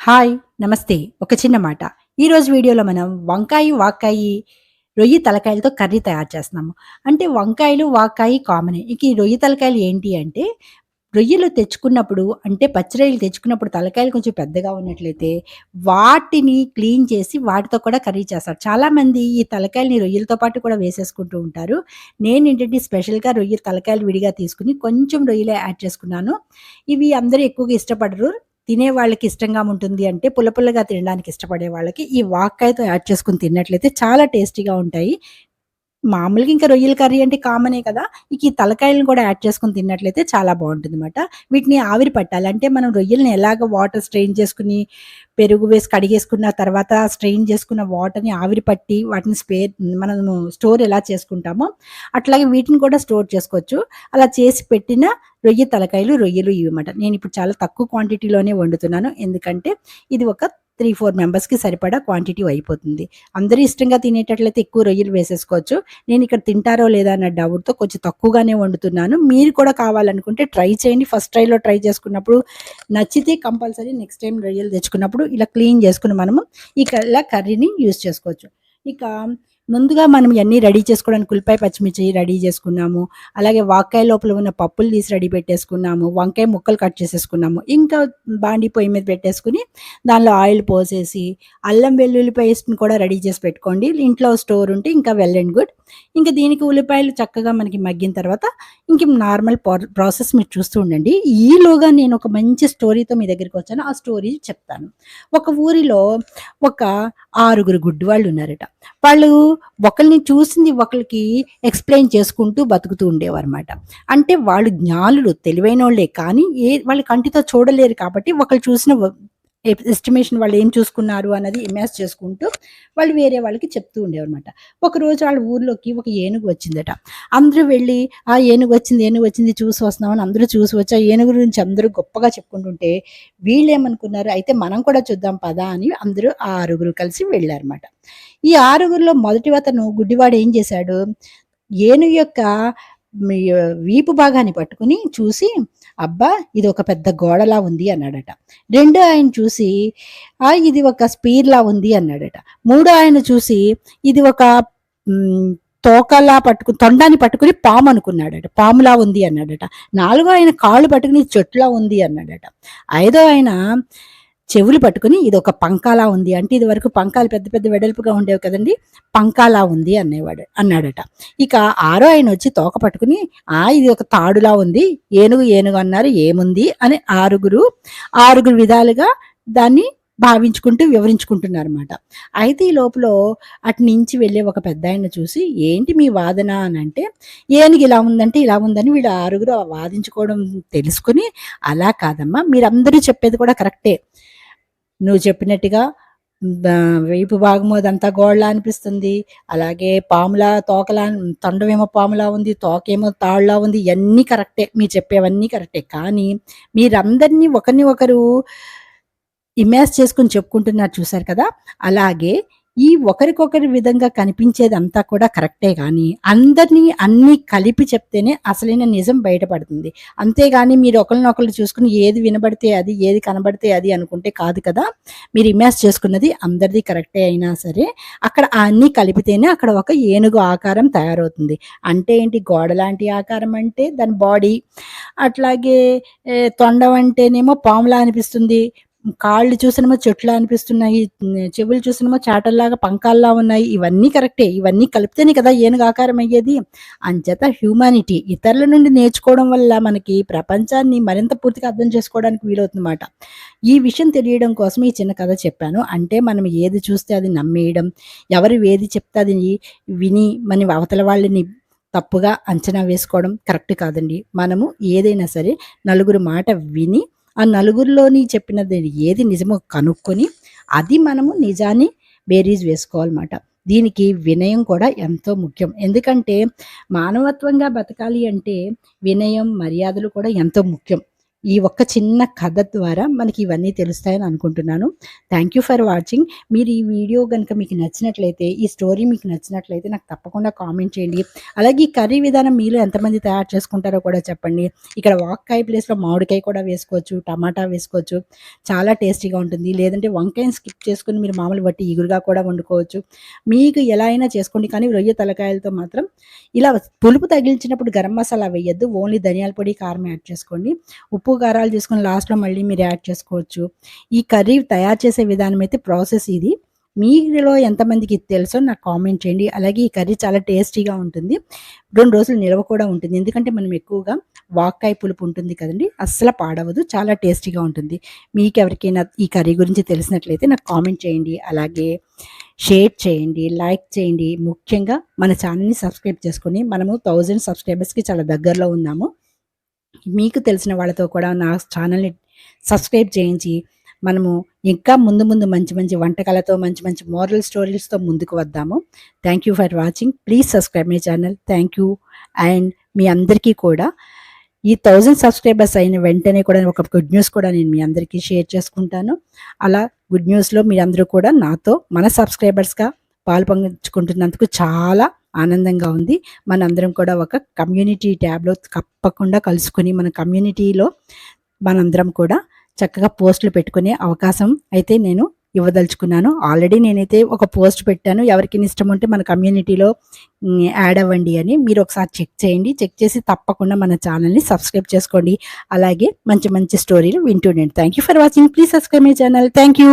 Hi నమస్తే. ఒక చిన్న మాట. ఈరోజు వీడియోలో మనం వంకాయ వాకాయి రొయ్యి తలకాయలతో కర్రీ తయారు చేస్తున్నాము. అంటే వంకాయలు వాకాయి కామన్ ఇక ఈ రొయ్యి తలకాయలు ఏంటి అంటే రొయ్యలు తెచ్చుకున్నప్పుడు అంటే పచ్చి రొయ్యలు తెచ్చుకున్నప్పుడు తలకాయలు కొంచెం పెద్దగా ఉన్నట్లయితే వాటిని క్లీన్ చేసి వాటితో కూడా కర్రీ చేస్తారు. చాలామంది ఈ తలకాయలని రొయ్యలతో పాటు కూడా వేసేసుకుంటూ ఉంటారు. నేను ఏంటంటే స్పెషల్గా రొయ్య తలకాయలు విడిగా తీసుకుని కొంచెం రొయ్యలే యాడ్ చేసుకున్నాను. ఇవి అందరూ ఎక్కువగా ఇష్టపడరు. తినే వాళ్ళకి ఇష్టంగా ఉంటుంది అంటే పుల్ల పుల్లగా తినడానికి ఇష్టపడే వాళ్ళకి ఈ వాక్కాయతో యాడ్ చేసుకుని తిన్నట్లయితే చాలా టేస్టీగా ఉంటాయి. మామూలుగా ఇంకా రొయ్యల కర్రీ అంటే కామనే కదా. ఇక ఈ తలకాయలను కూడా యాడ్ చేసుకుని తిన్నట్లయితే చాలా బాగుంటుంది అనమాట వీటిని ఆవిరి పట్టాలి. అంటే మనం రొయ్యల్ని ఎలాగ వాటర్ స్ట్రెయిన్ చేసుకుని పెరుగు వేసి కడిగేసుకున్న తర్వాత స్ట్రెయిన్ చేసుకున్న వాటర్ని ఆవిరి పట్టి వాటిని స్పేర్ మనము స్టోర్ ఎలా చేసుకుంటామో అట్లాగే వీటిని కూడా స్టోర్ చేసుకోవచ్చు. అలా చేసి పెట్టిన రొయ్య తలకాయలు రొయ్యలు ఇవన్నమాట. నేను ఇప్పుడు చాలా తక్కువ క్వాంటిటీలోనే వండుతున్నాను. ఎందుకంటే ఇది ఒక త్రీ ఫోర్ మెంబర్స్కి సరిపడా క్వాంటిటీ అయిపోతుంది. అందరూ ఇష్టంగా తినేటట్లయితే ఎక్కువ రొయ్యలు వేసేసుకోవచ్చు. నేను ఇక్కడ తింటారో లేదా అన్న డౌట్తో కొంచెం తక్కువగానే వండుతున్నాను. మీరు కూడా కావాలనుకుంటే ట్రై చేయండి. ఫస్ట్ ట్రైలో ట్రై చేసుకున్నప్పుడు నచ్చితే కంపల్సరీ నెక్స్ట్ టైం రొయ్యలు తెచ్చుకున్నప్పుడు ఇలా క్లీన్ చేసుకుని మనము ఇక ఇలా కర్రీని యూస్ చేసుకోవచ్చు. ఇక ముందుగా మనం ఇవన్నీ రెడీ చేసుకోవడానికి ఉల్లిపాయ పచ్చిమిర్చి రెడీ చేసుకున్నాము. అలాగే వాకాయ లోపల ఉన్న పప్పులు తీసి రెడీ పెట్టేసుకున్నాము. వంకాయ ముక్కలు కట్ చేసేసుకున్నాము. ఇంకా బాండి పొయ్యి మీద పెట్టేసుకుని దానిలో ఆయిల్ పోసేసి అల్లం వెల్లుల్లి పేస్ట్ని కూడా రెడీ చేసి పెట్టుకోండి. ఇంట్లో స్టోర్ ఉంటే ఇంకా వెల్ అండ్ గుడ్. ఇంకా దీనికి ఉల్లిపాయలు చక్కగా మనకి మగ్గిన తర్వాత ఇంక నార్మల్ ప్రాసెస్ మీరు చూస్తూ ఉండండి. ఈలోగా నేను ఒక మంచి స్టోరీతో మీ దగ్గరికి వచ్చాను. ఆ స్టోరీ చెప్తాను. ఒక ఊరిలో ఒక ఆరుగురు గుడ్డు వాళ్ళు ఉన్నారట. వాళ్ళు ఒకరిని చూసింది ఒకరికి ఎక్స్ప్లెయిన్ చేసుకుంటూ బతుకుతూ ఉండేవారు అనమాట అంటే వాళ్ళు జ్ఞానులు తెలివైన వాళ్ళే కానీ ఏ వాళ్ళ కంటితో చూడలేరు కాబట్టి ఒకరు చూసిన ఎస్టిమేషన్ వాళ్ళు ఏం చూసుకున్నారు అన్నది ఇమాజ్ చేసుకుంటూ వాళ్ళు వేరే వాళ్ళకి చెప్తూ ఉండేవన్నమాట. ఒకరోజు వాళ్ళ ఊర్లోకి ఒక ఏనుగు వచ్చిందట. అందరూ వెళ్ళి ఆ ఏనుగు వచ్చింది ఏనుగు వచ్చింది చూసి వస్తున్నామని అందరూ చూసి వచ్చి ఆ ఏనుగు గురించి అందరూ గొప్పగా చెప్పుకుంటుంటే వీళ్ళు ఏమనుకున్నారు అయితే మనం కూడా చూద్దాం పదా అని అందరూ ఆ ఆరుగురు కలిసి వెళ్ళారన్నమాట. ఈ ఆరుగురిలో మొదటి అతను గుడ్డివాడు ఏం చేశాడు ఏనుగు యొక్క వీపు భాగాన్ని పట్టుకుని చూసి అబ్బా ఇది ఒక పెద్ద గోడలా ఉంది అన్నాడట. రెండో ఆయన చూసి ఆ ఇది ఒక స్పీర్లా ఉంది అన్నాడట. మూడో ఆయన చూసి ఇది ఒక తోకలా పట్టుకుని తొండాన్ని పట్టుకుని పాము అనుకున్నాడట. పాములా ఉంది అన్నాడట. నాలుగో ఆయన కాళ్ళు పట్టుకుని చెట్లా ఉంది అన్నాడట. ఐదో ఆయన చెవులు పట్టుకుని ఇది ఒక పంకాలా ఉంది. అంటే ఇది వరకు పంకాలు పెద్ద పెద్ద వెడల్పుగా ఉండేవి కదండి. పంకాలా ఉంది అనేవాడు అన్నాడట. ఇక ఆరో ఆయన వచ్చి తోక పట్టుకుని ఆ ఇది ఒక తాడులా ఉంది. ఏనుగు ఏనుగు అన్నారు. ఏముంది? అని ఆరుగురు ఆరుగురు విధాలుగా దాన్ని భావించుకుంటూ వివరించుకుంటున్నారు అనమాట అయితే ఈ లోపల అటు నుంచి వెళ్ళే ఒక పెద్ద ఆయన చూసి ఏంటి మీ వాదన? అని అంటే ఏనుగు ఇలా ఉందంటే ఇలా ఉందని వీళ్ళు ఆరుగురు వాదించుకోవడం తెలుసుకుని అలా కాదమ్మా. మీరందరూ చెప్పేది కూడా కరెక్టే. నువ్వు చెప్పినట్టుగా వేపు భాగము అదంతా గోడలా అనిపిస్తుంది. అలాగే పాములా తోకలా తొండమేమో పాములా ఉంది తోకేమో తాళ్ళలా ఉంది ఇవన్నీ కరెక్టే. మీరు చెప్పేవన్నీ కరెక్టే. కానీ మీరందరినీ ఒకరిని ఒకరు ఇమేజ్ చేసుకుని చెప్పుకుంటున్నారు చూసారు కదా? అలాగే ఈ ఒకరికొకరి విధంగా కనిపించేది అంతా కూడా కరెక్టే కానీ అందరినీ అన్నీ కలిపి చెప్తేనే అసలైన నిజం బయటపడుతుంది. అంతేగాని మీరు ఒకరినొకరు చూసుకుని ఏది వినబడితే అది ఏది కనబడితే అది అనుకుంటే కాదు కదా. మీరు ఇమేజ్ చేసుకున్నది అందరిది కరెక్టే అయినా సరే అక్కడ అన్నీ కలిపితేనే అక్కడ ఒక ఏనుగు ఆకారం తయారవుతుంది. అంటే ఏంటి? గోడ లాంటి ఆకారం అంటే దాని బాడీ. అట్లాగే తొండం అంటేనేమో పాములా అనిపిస్తుంది. కాళ్ళు చూసినమో చెట్లు అనిపిస్తున్నాయి చెవులు చూసినమో చాటల్లాగా పంకాల్లా ఉన్నాయి. ఇవన్నీ కరెక్టే. ఇవన్నీ కలిపితేనే కదా ఏనుగు ఆకారం అయ్యేది. అంచేత హ్యూమానిటీ ఇతరుల నుండి నేర్చుకోవడం వల్ల మనకి ప్రపంచాన్ని మరింత పూర్తిగా అర్థం చేసుకోవడానికి వీలవుతుందన్నమాట. ఈ విషయం తెలియడం కోసం ఈ చిన్న కథ చెప్పాను. అంటే మనం ఏది చూస్తే అది నమ్మేయడం ఎవరు ఏది చెప్తే అది విని మన అవతల వాళ్ళని తప్పుగా అంచనా వేసుకోవడం కరెక్ట్ కాదండి. మనము ఏదైనా సరే నలుగురు మాట విని ఆ నలుగురిలోని చెప్పినది ఏది నిజమో కనుక్కొని అది మనము నిజాన్ని బేరీజ్ వేసుకోవాలన్నమాట. దీనికి వినయం కూడా ఎంతో ముఖ్యం. ఎందుకంటే మానవత్వంగా బతకాలి అంటే వినయం మర్యాదలు కూడా ఎంతో ముఖ్యం. ఈ ఒక్క చిన్న కథ ద్వారా మనకి ఇవన్నీ తెలుస్తాయని అనుకుంటున్నాను. Thank you for watching. మీరు ఈ వీడియో కనుక మీకు నచ్చినట్లయితే, ఈ స్టోరీ మీకు నచ్చినట్లయితే నాకు తప్పకుండా కామెంట్ చేయండి. అలాగే ఈ కర్రీ విధానం మీరు ఎంతమంది తయారు చేసుకుంటారో కూడా చెప్పండి. ఇక్కడ వాక్కాయ ప్లేస్‌లో మామిడికాయ కూడా వేసుకోవచ్చు, టమాటా వేసుకోవచ్చు. చాలా టేస్టీగా ఉంటుంది. లేదంటే వంకాయని స్కిప్ చేసుకుని మీరు మామూలు బట్టి ఇగురుగా కూడా వండుకోవచ్చు. మీకు ఎలా అయినా చేసుకోండి. కానీ రొయ్య తలకాయలతో మాత్రం ఇలా పులుపు తగిలించినప్పుడు గరం మసాలా వేయద్దు ఓన్లీ ధనియాల పొడి, కారం యాడ్ చేసుకోండి. ఉప్పు, కారాలు చూసుకొని లాస్ట్‌లో మళ్ళీ మీరు యాడ్ చేసుకోవచ్చు. ఈ కర్రీ తయారు చేసే విధానం అయితే ప్రాసెస్ ఇది. మీలో ఎంతమందికి ఇది తెలుసో నాకు కామెంట్ చేయండి. అలాగే ఈ కర్రీ చాలా టేస్టీగా ఉంటుంది. రెండు రోజులు నిల్వ కూడా ఉంటుంది. ఎందుకంటే మనం ఎక్కువగా వాక్కాయ పులుపు ఉంటుంది కదండి అస్సలు పాడవదు. చాలా టేస్టీగా ఉంటుంది. మీకు ఎవరికైనా ఈ కర్రీ గురించి తెలిసినట్లయితే నాకు కామెంట్ చేయండి. అలాగే షేర్ చేయండి, లైక్ చేయండి. ముఖ్యంగా మన ఛానల్ని సబ్స్క్రైబ్ చేసుకొని మనము థౌజండ్ సబ్స్క్రైబర్స్‌కి చాలా దగ్గరలో ఉన్నాము. మీకు తెలిసిన వాళ్ళతో కూడా నా ఛానల్ని సబ్స్క్రైబ్ చేయించి, మనము ఇంకా ముందు ముందు మంచి మంచి వంటకాలతో, మంచి మంచి మోరల్ స్టోరీస్‌తో ముందుకు వద్దాము. Thank you for watching. Please subscribe my channel thank you. And మీ అందరికీ కూడా ఈ థౌజండ్ సబ్స్క్రైబర్స్ అయిన వెంటనే కూడా ఒక గుడ్ న్యూస్ కూడా నేను మీ అందరికీ షేర్ చేసుకుంటాను. అలా గుడ్ న్యూస్‌లో మీరందరూ కూడా నాతో మన సబ్స్క్రైబర్స్‌గా పాలుపంచుకుంటున్నందుకు చాలా ఆనందంగా ఉంది. మనందరం కూడా ఒక కమ్యూనిటీ ట్యాబ్‌లో తప్పకుండా కలుసుకొని మన కమ్యూనిటీలో మనందరం కూడా చక్కగా పోస్టులు పెట్టుకునే అవకాశం అయితే నేను ఇవ్వదలుచుకున్నాను. ఆల్రెడీ నేనైతే ఒక పోస్ట్ పెట్టాను. ఎవరికి ఇష్టం ఉంటే మన కమ్యూనిటీలో యాడ్ అవ్వండి అని. మీరు ఒకసారి చెక్ చేయండి. చెక్ చేసి తప్పకుండా మన ఛానల్ని సబ్స్క్రైబ్ చేసుకోండి. అలాగే మంచి మంచి స్టోరీలు వింటుండండి. Thank you for watching. Please subscribe my channel thank you.